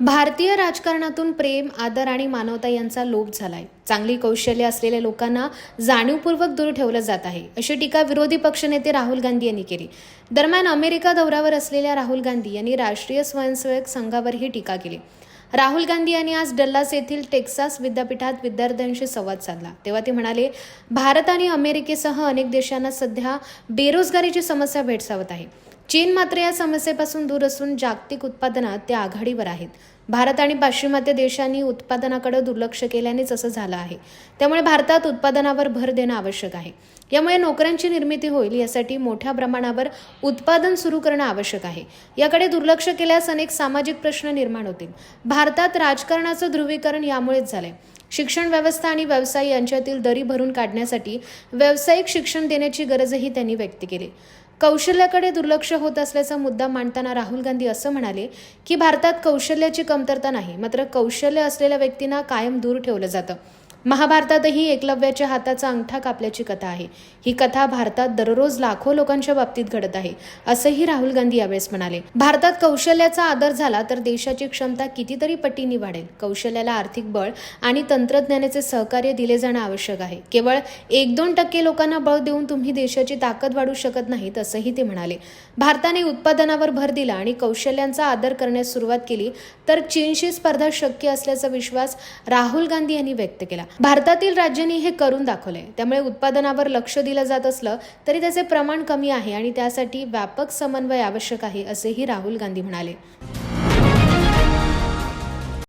भारतीय राजकारणातून प्रेम आदर आणि मानवता यांचा लोप झालाय. चांगली कौशल्य असलेल्या लोकांना जाणीवपूर्वक दूर ठेवलं जात आहे अशी टीका विरोधी पक्षनेते राहुल गांधी यांनी केली. दरम्यान अमेरिका दौऱ्यावर असलेल्या राहुल गांधी यांनी राष्ट्रीय स्वयंसेवक संघावर ही टीका केली. राहुल गांधी यांनी आज डल्लास येथील टेक्सास विद्यापीठात विद्यार्थ्यांशी संवाद साधला. तेव्हा ते म्हणाले भारत आणि अमेरिकेसह अनेक देशांना सध्या बेरोजगारीची समस्या भेडसावत आहे. चीन मात्र या समस्येपासून दूर असून जागतिक उत्पादनात ते आघाडीवर आहेत. भारत आणि पाश्चिमात्य देशांनी उत्पादनाकडे दुर्लक्ष केल्यानेच असं झालं आहे. त्यामुळे भारतात उत्पादनावर भर देणं आवश्यक आहे. यामुळे नोकऱ्यांची निर्मिती होईल यासाठी मोठ्या प्रमाणावर उत्पादन सुरू करणं आवश्यक आहे. याकडे दुर्लक्ष केल्यास अनेक सामाजिक प्रश्न निर्माण होतील. भारतात राजकारणाचं ध्रुवीकरण यामुळेच झालंय. शिक्षण व्यवस्था आणि व्यवसाय यांच्यातील दरी भरून काढण्यासाठी व्यावसायिक शिक्षण देण्याची गरजही त्यांनी व्यक्त केली. कौशल्याकडे दुर्लक्ष होत असल्याचा मुद्दा मांडताना राहुल गांधी असं म्हणाले की भारतात कौशल्याची कमतरता नाही मात्र कौशल्य असलेल्या व्यक्तींना कायम दूर ठेवलं जातं. महाभारतातही एकलव्याच्या हाताचा अंगठा कापल्याची कथा आहे. ही कथा भारतात दररोज लाखो लोकांच्या बाबतीत घडत आहे असंही राहुल गांधी यावेळेस म्हणाले. भारतात कौशल्याचा आदर झाला तर देशाची क्षमता कितीतरी पटीने वाढेल. कौशल्याला आर्थिक बळ आणि तंत्रज्ञानाचे सहकार्य दिले जाणं आवश्यक आहे. केवळ एक दोन टक्के लोकांना बळ देऊन तुम्ही देशाची ताकद वाढू शकत नाहीत असंही ते म्हणाले. भारताने उत्पादनावर भर दिला आणि कौशल्यांचा आदर करण्यास सुरुवात केली तर चीनशी स्पर्धा शक्य असल्याचा विश्वास राहुल गांधी यांनी व्यक्त केला. भारतातील राज्यांनी हे करून दाखवले त्यामुळे उत्पादनावर लक्ष दिलं जात असलं तरी त्याचे प्रमाण कमी आहे आणि त्यासाठी व्यापक समन्वय आवश्यक आहे असेही राहुल गांधी म्हणाले.